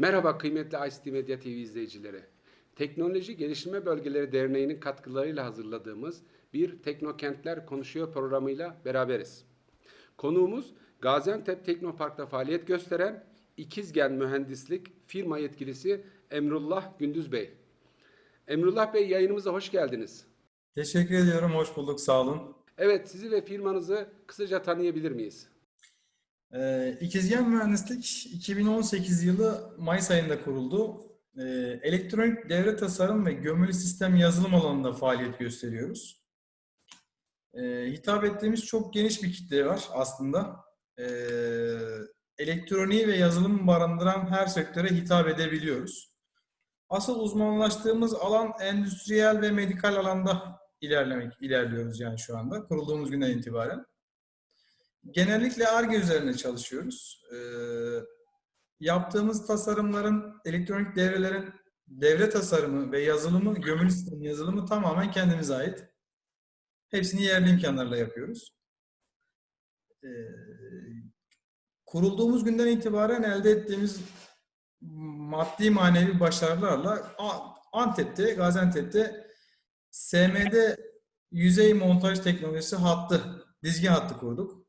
Merhaba kıymetli ICT Medya TV izleyicileri. Teknoloji Geliştirme Bölgeleri Derneği'nin katkılarıyla hazırladığımız bir Teknokentler Konuşuyor programıyla beraberiz. Konuğumuz Gaziantep Teknopark'ta faaliyet gösteren İkizgen Mühendislik firma yetkilisi Emrullah Gündüz Bey. Emrullah Bey yayınımıza hoş geldiniz. Teşekkür ediyorum. Hoş bulduk. Sağ olun. Evet sizi ve firmanızı kısaca tanıyabilir miyiz? Ee, İkizgen Mühendislik 2018 yılı Mayıs ayında kuruldu. Ee, elektronik devre tasarım ve gömülü sistem yazılım alanında faaliyet gösteriyoruz. Ee, hitap ettiğimiz çok geniş bir kitle var aslında. Ee, elektroniği ve yazılımı barındıran her sektöre hitap edebiliyoruz. Asıl uzmanlaştığımız alan endüstriyel ve medikal alanda ilerlemek ilerliyoruz yani şu anda kurulduğumuz günden itibaren. Genellikle ARGE üzerine çalışıyoruz. Ee, yaptığımız tasarımların, elektronik devrelerin devre tasarımı ve yazılımı, gömülü sistemi yazılımı tamamen kendimize ait. Hepsini yerli imkanlarla yapıyoruz. Ee, kurulduğumuz günden itibaren elde ettiğimiz maddi manevi başarılarla Antep'te, Gaziantep'te SMD yüzey montaj teknolojisi hattı, dizgi hattı kurduk.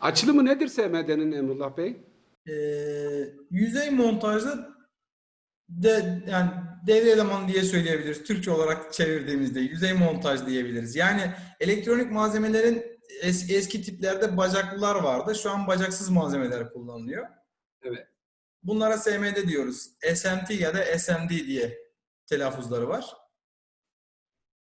Açılımı nedir SMD'nin Emrullah Bey? Ee, yüzey montajda de, yani devre elemanı diye söyleyebiliriz. Türkçe olarak çevirdiğimizde yüzey montaj diyebiliriz. Yani elektronik malzemelerin es- eski tiplerde bacaklılar vardı. Şu an bacaksız malzemeler kullanılıyor. Evet. Bunlara SMD diyoruz. SMT ya da SMD diye telaffuzları var.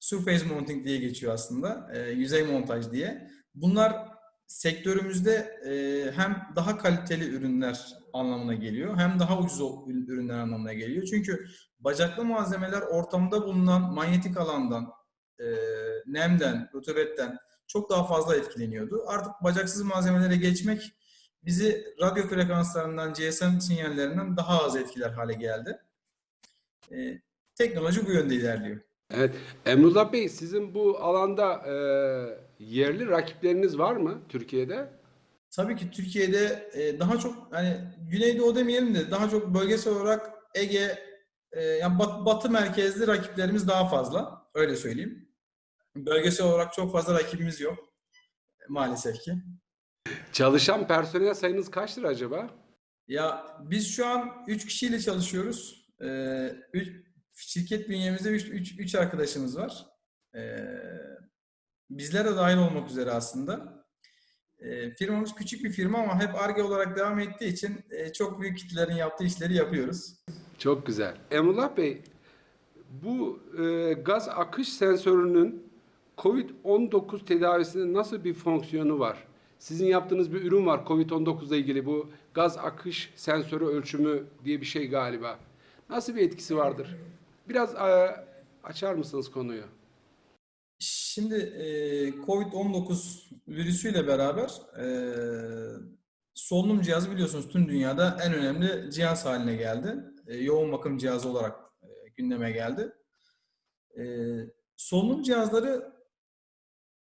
Surface mounting diye geçiyor aslında. e, yüzey montaj diye. Bunlar sektörümüzde e, hem daha kaliteli ürünler anlamına geliyor hem daha ucuz ürünler anlamına geliyor. Çünkü bacaklı malzemeler ortamda bulunan manyetik alandan, e, nemden, rutubetten çok daha fazla etkileniyordu. Artık bacaksız malzemelere geçmek bizi radyo frekanslarından, GSM sinyallerinden daha az etkiler hale geldi. E, teknoloji bu yönde ilerliyor. Evet. Emrullah Bey sizin bu alanda e, yerli rakipleriniz var mı Türkiye'de? Tabii ki Türkiye'de e, daha çok hani Güneydoğu demeyelim de daha çok bölgesel olarak Ege e, yani bat- batı merkezli rakiplerimiz daha fazla. Öyle söyleyeyim. Bölgesel olarak çok fazla rakibimiz yok e, maalesef ki. Çalışan personel sayınız kaçtır acaba? Ya biz şu an 3 kişiyle çalışıyoruz. E, üç- şirket bünyemizde 3 arkadaşımız var. E, bizler de dahil olmak üzere aslında. E, firmamız küçük bir firma ama hep ARGE olarak devam ettiği için e, çok büyük kitlelerin yaptığı işleri yapıyoruz. Çok güzel. Emrullah Bey, bu e, gaz akış sensörünün COVID-19 tedavisinde nasıl bir fonksiyonu var? Sizin yaptığınız bir ürün var COVID-19 ile ilgili bu gaz akış sensörü ölçümü diye bir şey galiba. Nasıl bir etkisi vardır? Biraz e, açar mısınız konuyu? Şimdi e, COVID-19 virüsüyle beraber e, solunum cihazı biliyorsunuz tüm dünyada en önemli cihaz haline geldi. E, yoğun bakım cihazı olarak e, gündeme geldi. E, solunum cihazları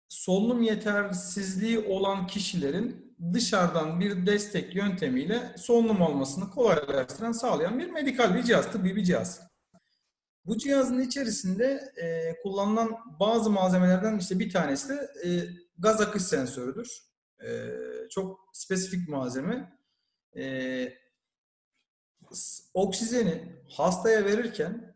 solunum yetersizliği olan kişilerin dışarıdan bir destek yöntemiyle solunum almasını kolaylaştıran, sağlayan bir medikal bir cihaz, tıbbi bir cihaz. Bu cihazın içerisinde e, kullanılan bazı malzemelerden işte bir tanesi de e, gaz akış sensörüdür. E, çok spesifik malzeme. E, oksijeni hastaya verirken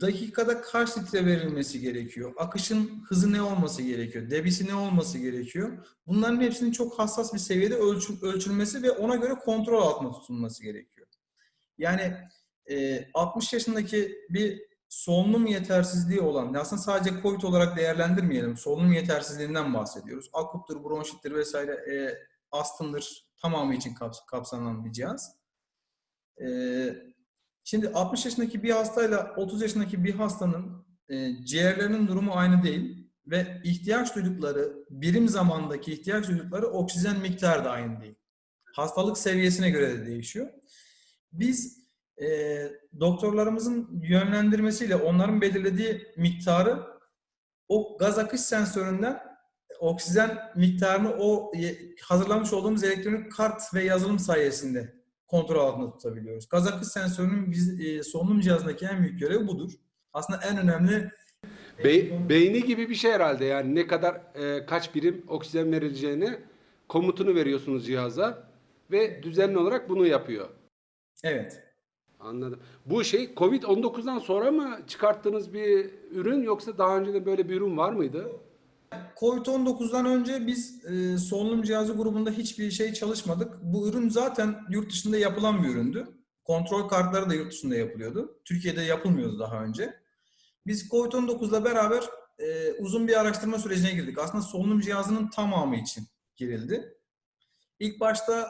dakikada kaç litre verilmesi gerekiyor? Akışın hızı ne olması gerekiyor? Debisi ne olması gerekiyor? Bunların hepsinin çok hassas bir seviyede ölçü- ölçülmesi ve ona göre kontrol altında tutulması gerekiyor. Yani 60 yaşındaki bir solunum yetersizliği olan, aslında sadece COVID olarak değerlendirmeyelim, solunum yetersizliğinden bahsediyoruz. Akuttur, bronşittir vesaire, e, astımdır tamamı için kaps- kapsanan bir cihaz. E, şimdi 60 yaşındaki bir hastayla 30 yaşındaki bir hastanın e, ciğerlerinin durumu aynı değil ve ihtiyaç duydukları, birim zamandaki ihtiyaç duydukları oksijen miktarı da aynı değil. Hastalık seviyesine göre de değişiyor. Biz e, doktorlarımızın yönlendirmesiyle onların belirlediği miktarı o gaz akış sensöründen oksijen miktarını o ye- hazırlamış olduğumuz elektronik kart ve yazılım sayesinde kontrol altında tutabiliyoruz. Gaz akış sensörünün biz, e, solunum cihazındaki en büyük görevi budur. Aslında en önemli Be- beyni gibi bir şey herhalde yani ne kadar e, kaç birim oksijen verileceğini komutunu veriyorsunuz cihaza ve düzenli olarak bunu yapıyor. evet. Anladım. Bu şey Covid-19'dan sonra mı çıkarttığınız bir ürün yoksa daha önceden böyle bir ürün var mıydı? Covid-19'dan önce biz e, solunum cihazı grubunda hiçbir şey çalışmadık. Bu ürün zaten yurt dışında yapılan bir üründü. Kontrol kartları da yurt dışında yapılıyordu. Türkiye'de yapılmıyordu daha önce. Biz Covid-19'la beraber e, uzun bir araştırma sürecine girdik. Aslında solunum cihazının tamamı için girildi. İlk başta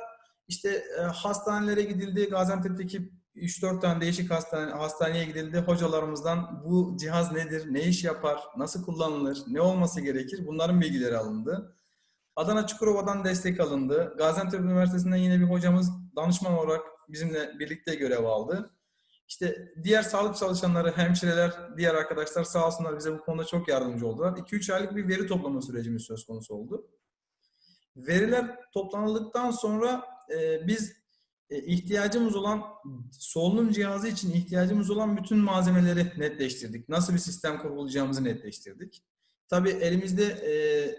işte e, hastanelere gidildi. Gaziantep'teki 3-4 tane değişik hastane, hastaneye gidildi. Hocalarımızdan bu cihaz nedir, ne iş yapar, nasıl kullanılır, ne olması gerekir bunların bilgileri alındı. Adana Çukurova'dan destek alındı. Gaziantep Üniversitesi'nden yine bir hocamız danışman olarak bizimle birlikte görev aldı. İşte diğer sağlık çalışanları, hemşireler, diğer arkadaşlar sağ olsunlar bize bu konuda çok yardımcı oldular. 2-3 aylık bir veri toplama sürecimiz söz konusu oldu. Veriler toplanıldıktan sonra e, biz ihtiyacımız olan solunum cihazı için ihtiyacımız olan bütün malzemeleri netleştirdik. Nasıl bir sistem kurulacağımızı netleştirdik. Tabii elimizde e,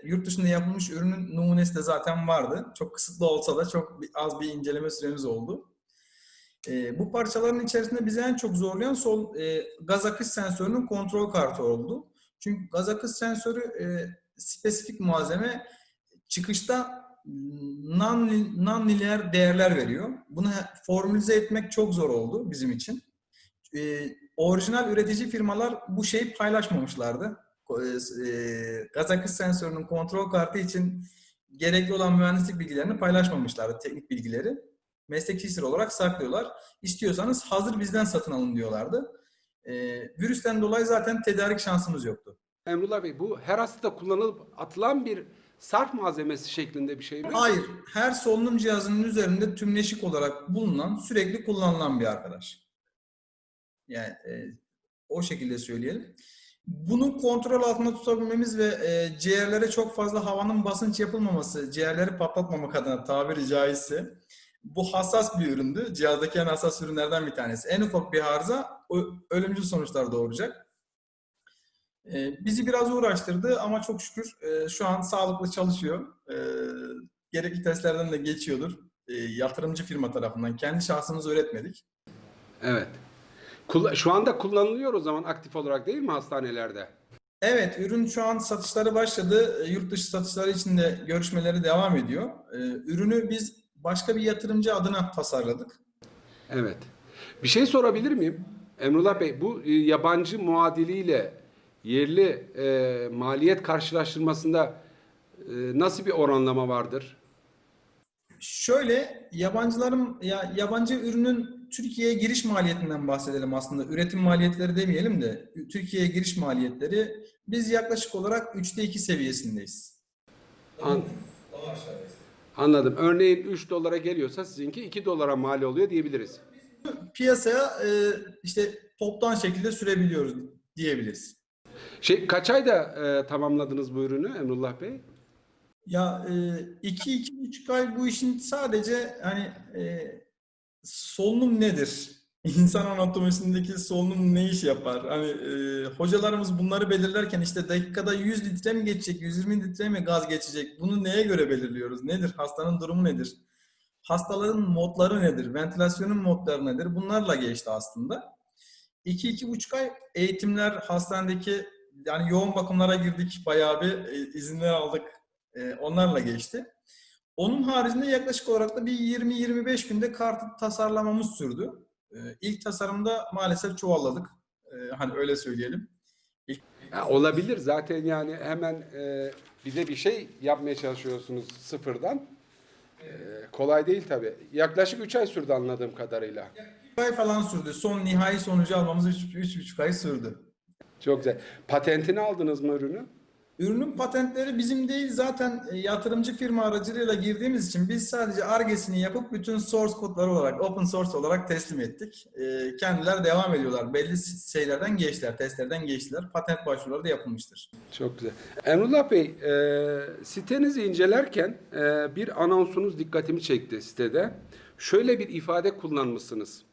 yurt dışında yapılmış ürünün numunesi de zaten vardı. Çok kısıtlı olsa da çok az bir inceleme süremiz oldu. E, bu parçaların içerisinde bizi en çok zorlayan sol e, gaz akış sensörünün kontrol kartı oldu. Çünkü gaz akış sensörü e, spesifik malzeme çıkışta non, non-lineer değerler veriyor. Bunu formülize etmek çok zor oldu bizim için. Ee, orijinal üretici firmalar bu şeyi paylaşmamışlardı. E, gaz akış sensörünün kontrol kartı için gerekli olan mühendislik bilgilerini paylaşmamışlardı, teknik bilgileri. Mesleki sır olarak saklıyorlar. İstiyorsanız hazır bizden satın alın diyorlardı. Ee, virüsten dolayı zaten tedarik şansımız yoktu. Emrullah Bey bu her hastada kullanılıp atılan bir sarf malzemesi şeklinde bir şey mi? Hayır. Her solunum cihazının üzerinde tümleşik olarak bulunan, sürekli kullanılan bir arkadaş. Yani e, o şekilde söyleyelim. Bunu kontrol altında tutabilmemiz ve e, ciğerlere çok fazla havanın basınç yapılmaması, ciğerleri patlatmamak adına tabiri caizse bu hassas bir üründü. Cihazdaki en hassas ürünlerden bir tanesi. En ufak bir arıza ölümcül sonuçlar doğuracak. E, bizi biraz uğraştırdı ama çok şükür e, şu an sağlıklı çalışıyor. E, gerekli testlerden de geçiyordur. E, yatırımcı firma tarafından. Kendi şahsımız üretmedik. Evet. Şu anda kullanılıyor o zaman aktif olarak değil mi hastanelerde? Evet, ürün şu an satışları başladı. Yurt dışı satışları için de görüşmeleri devam ediyor. Ürünü biz başka bir yatırımcı adına tasarladık. Evet. Bir şey sorabilir miyim? Emrullah Bey bu e, yabancı muadiliyle yerli e, maliyet karşılaştırmasında e, nasıl bir oranlama vardır? Şöyle yabancıların ya yabancı ürünün Türkiye'ye giriş maliyetinden bahsedelim aslında. Üretim maliyetleri demeyelim de Türkiye'ye giriş maliyetleri biz yaklaşık olarak 3'te 2 seviyesindeyiz. An- Anladım. Örneğin 3 dolara geliyorsa sizinki 2 dolara mal oluyor diyebiliriz. Piyasaya e, işte toptan şekilde sürebiliyoruz diyebiliriz. Şey kaç ayda e, tamamladınız bu ürünü Emrullah Bey? Ya e, iki iki buçuk ay bu işin sadece hani e, solunum nedir? İnsan anatomisindeki solunum ne iş yapar? Hani e, hocalarımız bunları belirlerken işte dakikada 100 litre mi geçecek, 120 litre mi gaz geçecek? Bunu neye göre belirliyoruz? Nedir? Hastanın durumu nedir? Hastaların modları nedir? Ventilasyonun modları nedir? Bunlarla geçti aslında. İki, iki buçuk ay eğitimler hastanedeki yani yoğun bakımlara girdik. Bayağı bir e, izinler aldık. E, onlarla geçti. Onun haricinde yaklaşık olarak da bir 20-25 günde kartı tasarlamamız sürdü. E, ilk tasarımda maalesef çuvalladık. E, hani öyle söyleyelim. Ya olabilir zaten yani hemen e, bir de bir şey yapmaya çalışıyorsunuz sıfırdan. E, kolay değil tabii. Yaklaşık 3 ay sürdü anladığım kadarıyla. Ay falan sürdü. Son nihai sonucu almamız 3,5 ay sürdü. Çok güzel. Patentini aldınız mı ürünü? Ürünün patentleri bizim değil zaten e, yatırımcı firma aracılığıyla girdiğimiz için biz sadece argesini yapıp bütün source kodları olarak open source olarak teslim ettik. E, kendiler devam ediyorlar. Belli şeylerden geçtiler, testlerden geçtiler. Patent başvuruları da yapılmıştır. Çok güzel. Emrullah Bey, e, sitenizi incelerken bir anonsunuz dikkatimi çekti sitede. Şöyle bir ifade kullanmışsınız.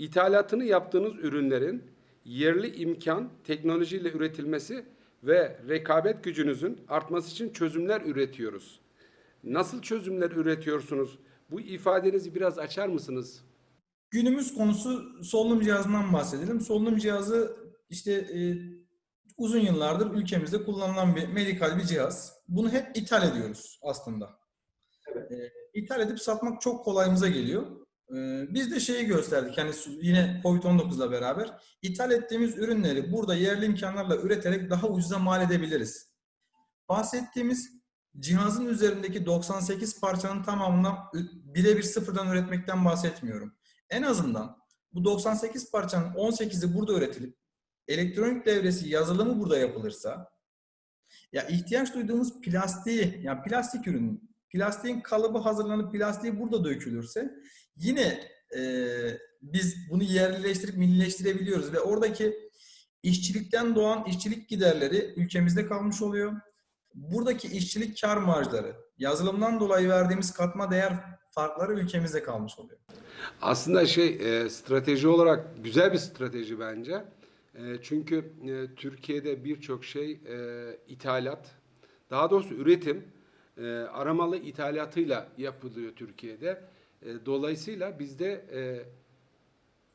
İthalatını yaptığınız ürünlerin yerli imkan, teknolojiyle üretilmesi ve rekabet gücünüzün artması için çözümler üretiyoruz. Nasıl çözümler üretiyorsunuz? Bu ifadenizi biraz açar mısınız? Günümüz konusu solunum cihazından bahsedelim. Solunum cihazı işte e, uzun yıllardır ülkemizde kullanılan bir medikal bir cihaz. Bunu hep ithal ediyoruz aslında. E, ithal edip satmak çok kolayımıza geliyor. E, biz de şeyi gösterdik. Yani yine Covid-19 ile beraber ithal ettiğimiz ürünleri burada yerli imkanlarla üreterek daha ucuza mal edebiliriz. Bahsettiğimiz cihazın üzerindeki 98 parçanın tamamından birebir sıfırdan üretmekten bahsetmiyorum. En azından bu 98 parçanın 18'i burada üretilip elektronik devresi yazılımı burada yapılırsa ya ihtiyaç duyduğumuz plastiği yani plastik ürün plastiğin kalıbı hazırlanıp plastiği burada dökülürse yine e, biz bunu yerlileştirip millileştirebiliyoruz ve oradaki işçilikten doğan işçilik giderleri ülkemizde kalmış oluyor. Buradaki işçilik kar marjları, yazılımdan dolayı verdiğimiz katma değer farkları ülkemizde kalmış oluyor. Aslında şey e, strateji olarak güzel bir strateji bence. E, çünkü e, Türkiye'de birçok şey e, ithalat, daha doğrusu üretim e, aramalı ithalatıyla yapılıyor Türkiye'de. E, dolayısıyla bizde e,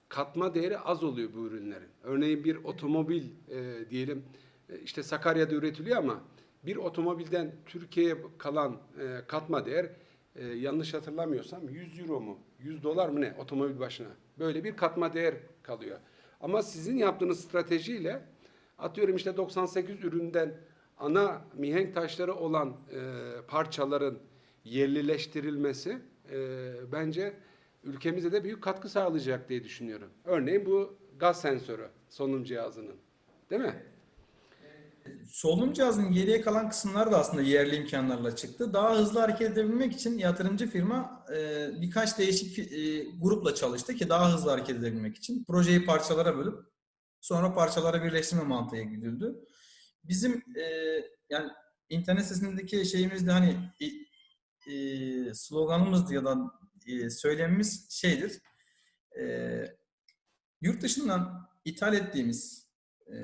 katma değeri az oluyor bu ürünlerin. Örneğin bir otomobil e, diyelim işte Sakarya'da üretiliyor ama bir otomobilden Türkiye'ye kalan katma değer yanlış hatırlamıyorsam 100 euro mu 100 dolar mı ne otomobil başına böyle bir katma değer kalıyor. Ama sizin yaptığınız stratejiyle atıyorum işte 98 üründen ana mihenk taşları olan e, parçaların yerlileştirilmesi e, bence ülkemize de büyük katkı sağlayacak diye düşünüyorum. Örneğin bu gaz sensörü solunum cihazının. Değil mi? Solunum cihazının geriye kalan kısımları da aslında yerli imkanlarla çıktı. Daha hızlı hareket edebilmek için yatırımcı firma e, birkaç değişik e, grupla çalıştı ki daha hızlı hareket edebilmek için. Projeyi parçalara bölüp sonra parçalara birleştirme mantığı gidildi. Bizim e, yani internet sitesindeki şeyimiz de hani e, sloganımızdı ya da e, söylemimiz şeydir. E, yurt dışından ithal ettiğimiz e,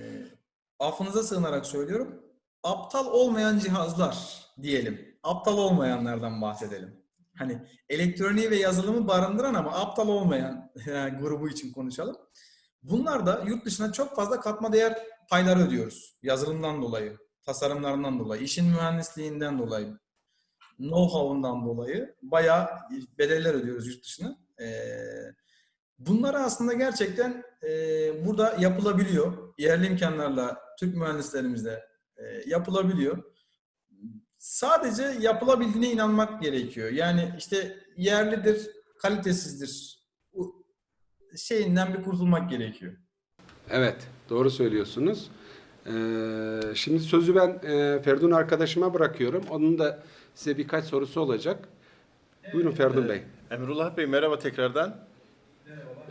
affınıza sığınarak söylüyorum. Aptal olmayan cihazlar diyelim. Aptal olmayanlardan bahsedelim. Hani elektroniği ve yazılımı barındıran ama aptal olmayan grubu için konuşalım. Bunlar da yurt dışına çok fazla katma değer payları ödüyoruz. Yazılımdan dolayı, tasarımlarından dolayı, işin mühendisliğinden dolayı, know-how'undan dolayı bayağı bedeller ödüyoruz yurt dışına. Bunları aslında gerçekten e, burada yapılabiliyor. Yerli imkanlarla Türk mühendislerimizle e, yapılabiliyor. Sadece yapılabildiğine inanmak gerekiyor. Yani işte yerlidir, kalitesizdir. Şeyinden bir kurtulmak gerekiyor. Evet, doğru söylüyorsunuz. Ee, şimdi sözü ben e, Ferdun arkadaşıma bırakıyorum. Onun da size birkaç sorusu olacak. Buyurun Ferdun Bey. Emrullah Bey merhaba tekrardan.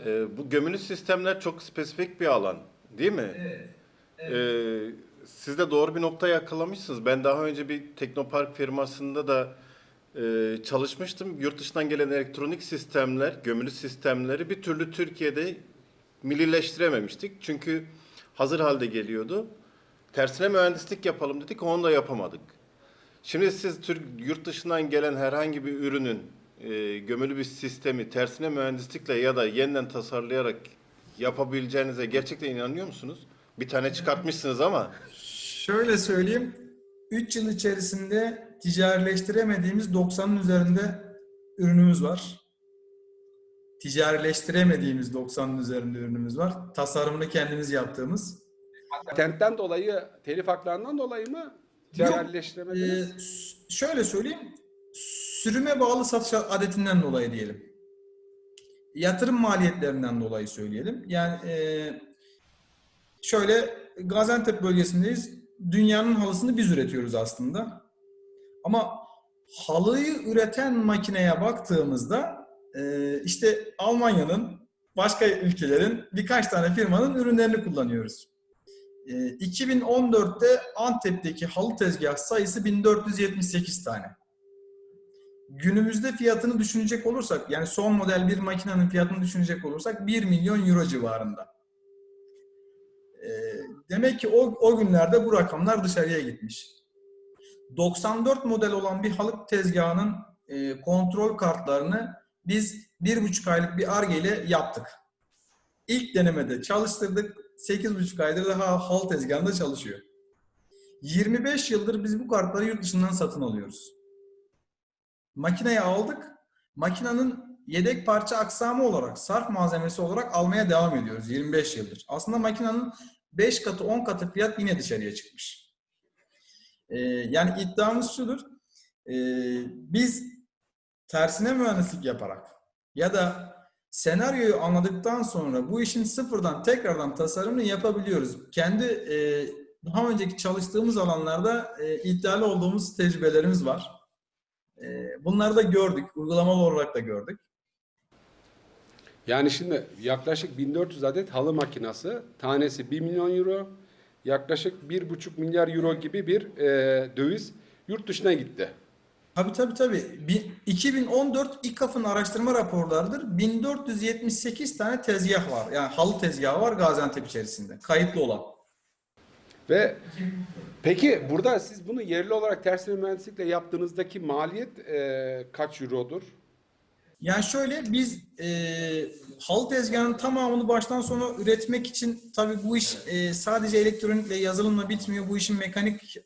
Ee, bu gömülü sistemler çok spesifik bir alan değil mi? Evet. siz de doğru bir nokta yakalamışsınız. Ben daha önce bir teknopark firmasında da e, çalışmıştım. Yurt dışından gelen elektronik sistemler, gömülü sistemleri bir türlü Türkiye'de millileştirememiştik. Çünkü hazır halde geliyordu. Tersine mühendislik yapalım dedik, onu da yapamadık. Şimdi siz Türk yurt dışından gelen herhangi bir ürünün e, gömülü bir sistemi tersine mühendislikle ya da yeniden tasarlayarak yapabileceğinize gerçekten inanıyor musunuz? Bir tane çıkartmışsınız ama Şöyle söyleyeyim. 3 yıl içerisinde ticarileştiremediğimiz 90'ın üzerinde ürünümüz var. Ticarileştiremediğimiz 90'ın üzerinde ürünümüz var. Tasarımını kendimiz yaptığımız. Patentten dolayı, telif haklarından dolayı mı Ticaretleştiremediniz? s- şöyle söyleyeyim. Sürüme bağlı satış adetinden dolayı diyelim. Yatırım maliyetlerinden dolayı söyleyelim. Yani e, şöyle Gaziantep bölgesindeyiz. Dünyanın halısını biz üretiyoruz aslında. Ama halıyı üreten makineye baktığımızda e, işte Almanya'nın başka ülkelerin birkaç tane firmanın ürünlerini kullanıyoruz. E, 2014'te Antep'teki halı tezgah sayısı 1478 tane. günümüzde fiyatını düşünecek olursak yani son model bir makinenin fiyatını düşünecek olursak 1 milyon euro civarında. Ee, demek ki o, o günlerde bu rakamlar dışarıya gitmiş. 94 model olan bir halık tezgahının e, kontrol kartlarını biz bir buçuk aylık bir ARGE ile yaptık. İlk denemede çalıştırdık. 8,5 aydır daha halı tezgahında çalışıyor. 25 yıldır biz bu kartları yurt dışından satın alıyoruz. Makineyi aldık. Makinenin yedek parça aksamı olarak, sarf malzemesi olarak almaya devam ediyoruz 25 yıldır. Aslında makinenin 5 katı 10 katı fiyat yine dışarıya çıkmış. Ee, yani iddiamız şudur. Ee, biz tersine mühendislik yaparak ya da senaryoyu anladıktan sonra bu işin sıfırdan tekrardan tasarımını yapabiliyoruz. Kendi e, daha önceki çalıştığımız alanlarda e, iddialı olduğumuz tecrübelerimiz var. E, bunları da gördük, uygulamalı olarak da gördük. Yani şimdi yaklaşık 1400 adet halı makinası, tanesi 1 milyon euro, yaklaşık 1,5 milyar euro gibi bir e, döviz yurt dışına gitti. Tabii tabii tabii. Bi- 2014 İKAF'ın araştırma raporlarıdır. 1478 tane tezgah var. Yani halı tezgahı var Gaziantep içerisinde. Kayıtlı olan. Ve peki burada siz bunu yerli olarak tersine mühendislikle yaptığınızdaki maliyet e, kaç eurodur? Yani şöyle biz e, halı tezgahının tamamını baştan sona üretmek için tabii bu iş e, sadece elektronikle yazılımla bitmiyor. Bu işin mekanik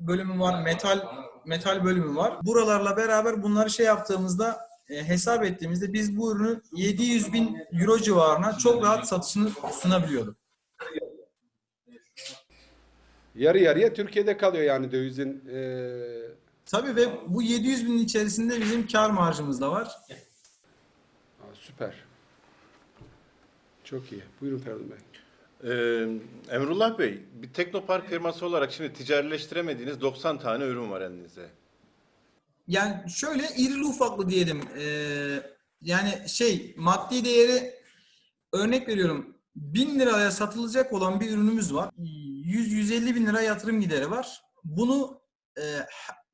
bölümü var, metal metal bölümü var. Buralarla beraber bunları şey yaptığımızda e, hesap ettiğimizde biz bu ürünü 700 bin euro civarına çok rahat satışını sunabiliyorduk. Yarı yarıya Türkiye'de kalıyor yani dövizin e, Tabii ve bu 700 binin içerisinde bizim kar marjımız da var. Aa, süper. Çok iyi. Buyurun Ferdi Bey. Ee, Emrullah Bey, bir teknopark firması olarak şimdi ticarileştiremediğiniz 90 tane ürün var elinizde. Yani şöyle irili ufaklı diyelim. Ee, yani şey maddi değeri örnek veriyorum 1000 liraya satılacak olan bir ürünümüz var. 100-150 bin lira yatırım gideri var. Bunu e,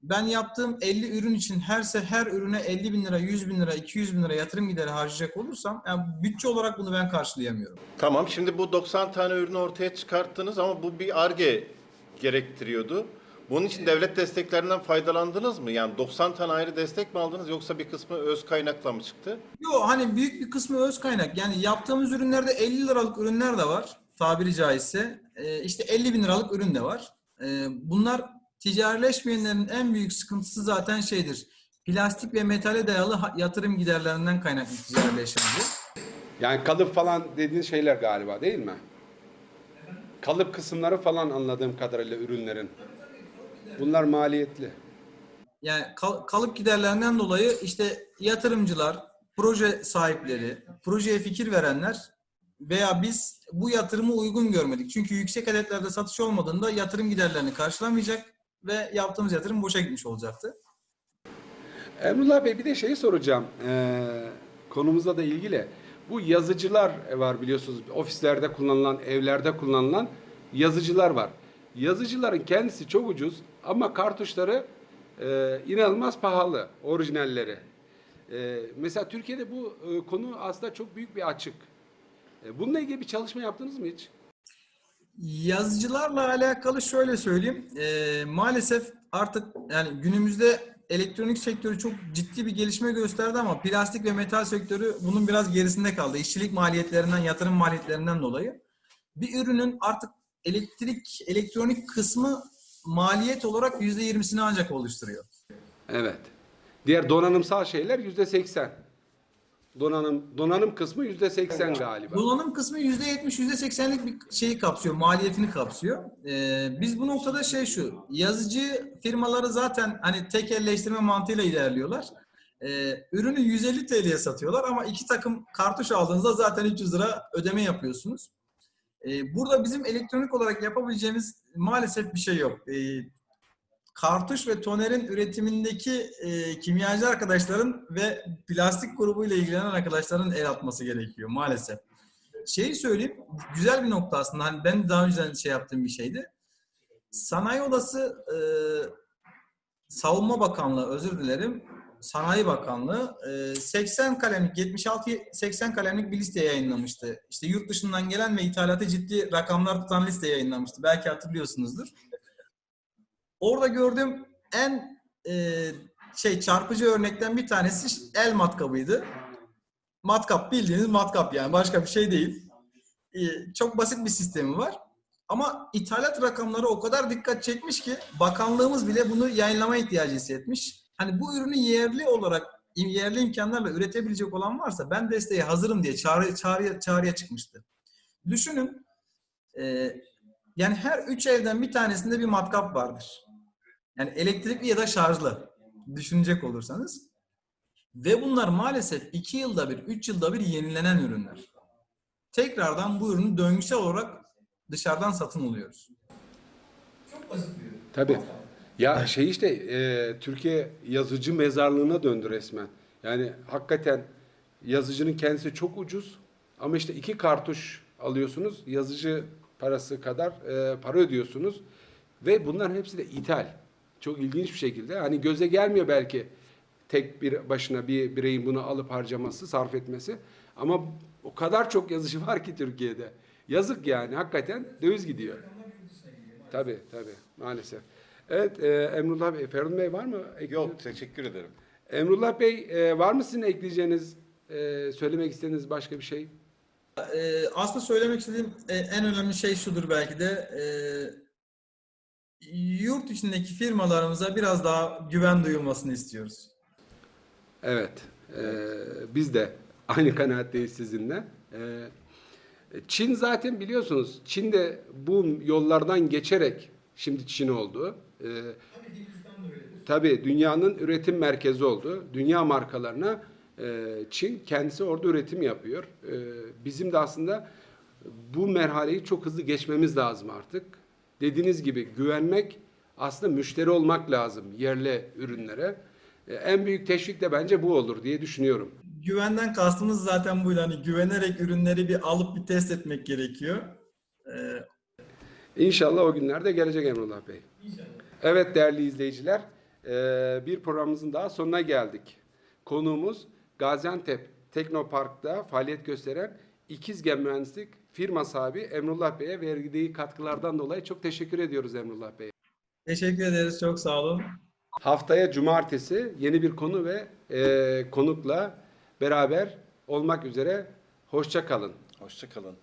ben yaptığım 50 ürün için her her ürüne 50 bin lira, 100 bin lira, 200 bin lira yatırım gideri harcayacak olursam yani bütçe olarak bunu ben karşılayamıyorum. Tamam, şimdi bu 90 tane ürünü ortaya çıkarttınız ama bu bir ARGE gerektiriyordu. Bunun için devlet desteklerinden faydalandınız mı? Yani 90 tane ayrı destek mi aldınız yoksa bir kısmı öz kaynakla mı çıktı? Yo hani büyük bir kısmı öz kaynak. Yani yaptığımız ürünlerde 50 liralık ürünler de var. Tabiri caizse. Ee, işte 50 bin liralık ürün de var. Ee, bunlar ticarileşmeyenlerin en büyük sıkıntısı zaten şeydir. Plastik ve metale dayalı yatırım giderlerinden kaynaklı ticarileşmedi. Yani kalıp falan dediğin şeyler galiba değil mi? Kalıp kısımları falan anladığım kadarıyla ürünlerin. Bunlar maliyetli. Yani kal- kalıp giderlerinden dolayı işte yatırımcılar, proje sahipleri, projeye fikir verenler veya biz bu yatırımı uygun görmedik. Çünkü yüksek adetlerde satış olmadığında yatırım giderlerini karşılamayacak ve yaptığımız yatırım boşa gitmiş olacaktı. Emrullah Bey bir de şeyi soracağım. Ee, konumuzla da ilgili. Bu yazıcılar var biliyorsunuz. Ofislerde kullanılan, evlerde kullanılan yazıcılar var. Yazıcıların kendisi çok ucuz ama kartuşları e, inanılmaz pahalı. Orijinalleri. E, mesela Türkiye'de bu e, konu aslında çok büyük bir açık. E, bununla ilgili bir çalışma yaptınız mı hiç? Yazıcılarla alakalı şöyle söyleyeyim. Ee, maalesef artık yani günümüzde elektronik sektörü çok ciddi bir gelişme gösterdi ama plastik ve metal sektörü bunun biraz gerisinde kaldı. İşçilik maliyetlerinden, yatırım maliyetlerinden dolayı. Bir ürünün artık elektrik, elektronik kısmı maliyet olarak %20'sini ancak oluşturuyor. Evet. Diğer donanımsal şeyler yüzde seksen. Donanım donanım kısmı yüzde seksen galiba. Donanım kısmı %70, %80'lik bir şeyi kapsıyor, maliyetini kapsıyor. Ee, biz bu noktada şey şu, yazıcı firmaları zaten hani tekelleştirme mantığıyla ilerliyorlar. Ee, ürünü 150 TL'ye satıyorlar ama iki takım kartuş aldığınızda zaten 300 lira ödeme yapıyorsunuz. Ee, burada bizim elektronik olarak yapabileceğimiz maalesef bir şey yok. Ee, kartuş ve tonerin üretimindeki e, kimyacı arkadaşların ve plastik grubuyla ilgilenen arkadaşların el atması gerekiyor maalesef. Şeyi söyleyeyim, güzel bir nokta aslında. Hani ben daha önceden şey yaptığım bir şeydi. Sanayi Odası e, Savunma Bakanlığı özür dilerim. Sanayi Bakanlığı e, 80 kalemlik 76 80 kalemlik bir liste yayınlamıştı. İşte yurt dışından gelen ve ithalatı ciddi rakamlar tutan liste yayınlamıştı. Belki hatırlıyorsunuzdur. Orada gördüğüm en e, şey çarpıcı örnekten bir tanesi el matkabıydı. Matkap bildiğiniz matkap yani başka bir şey değil. E, çok basit bir sistemi var. Ama ithalat rakamları o kadar dikkat çekmiş ki bakanlığımız bile bunu yayınlama ihtiyacı hissetmiş. Hani bu ürünü yerli olarak yerli imkanlarla üretebilecek olan varsa ben desteğe hazırım diye çağrı, çağrıya, çağrıya çıkmıştı. Düşünün e, yani her üç evden bir tanesinde bir matkap vardır. Yani elektrikli ya da şarjlı düşünecek olursanız. Ve bunlar maalesef iki yılda bir, üç yılda bir yenilenen ürünler. Tekrardan bu ürünü döngüsel olarak dışarıdan satın alıyoruz. Çok basit bir ürün. Tabii. Ya şey işte e, Türkiye yazıcı mezarlığına döndü resmen. Yani hakikaten yazıcının kendisi çok ucuz ama işte iki kartuş alıyorsunuz yazıcı parası kadar e, para ödüyorsunuz ve bunların hepsi de ithal. Çok ilginç bir şekilde hani göze gelmiyor belki tek bir başına bir bireyin bunu alıp harcaması, sarf etmesi ama o kadar çok yazıcı var ki Türkiye'de. Yazık yani hakikaten döviz gidiyor. Tabii tabii maalesef. Evet e, Emrullah Bey, Ferun Bey var mı? Ek- Yok teşekkür ederim. Emrullah Bey e, var mı sizin ekleyeceğiniz, e, söylemek istediğiniz başka bir şey? Ee, aslında söylemek istediğim e, en önemli şey şudur belki de e, yurt içindeki firmalarımıza biraz daha güven duyulmasını istiyoruz. Evet, e, biz de aynı kanaatteyiz sizinle. E, Çin zaten biliyorsunuz, Çin de bu yollardan geçerek şimdi Çin oldu. E, Tabii dünyanın üretim merkezi oldu. Dünya markalarına e, Çin kendisi orada üretim yapıyor. E, bizim de aslında bu merhaleyi çok hızlı geçmemiz lazım artık. Dediğiniz gibi güvenmek aslında müşteri olmak lazım yerli ürünlere. E, en büyük teşvik de bence bu olur diye düşünüyorum. Güvenden kastımız zaten buydu. Hani güvenerek ürünleri bir alıp bir test etmek gerekiyor. Ee, İnşallah o günler de gelecek Emrullah Bey. Evet değerli izleyiciler, eee, bir programımızın daha sonuna geldik. Konuğumuz Gaziantep Teknopark'ta faaliyet gösteren İkizgen Mühendislik firma sahibi Emrullah Bey'e verdiği katkılardan dolayı çok teşekkür ediyoruz Emrullah Bey. teşekkür ederiz. Çok sağ olun. Haftaya cumartesi yeni bir konu ve eee, konukla beraber olmak üzere. Hoşça kalın. Hoşça kalın.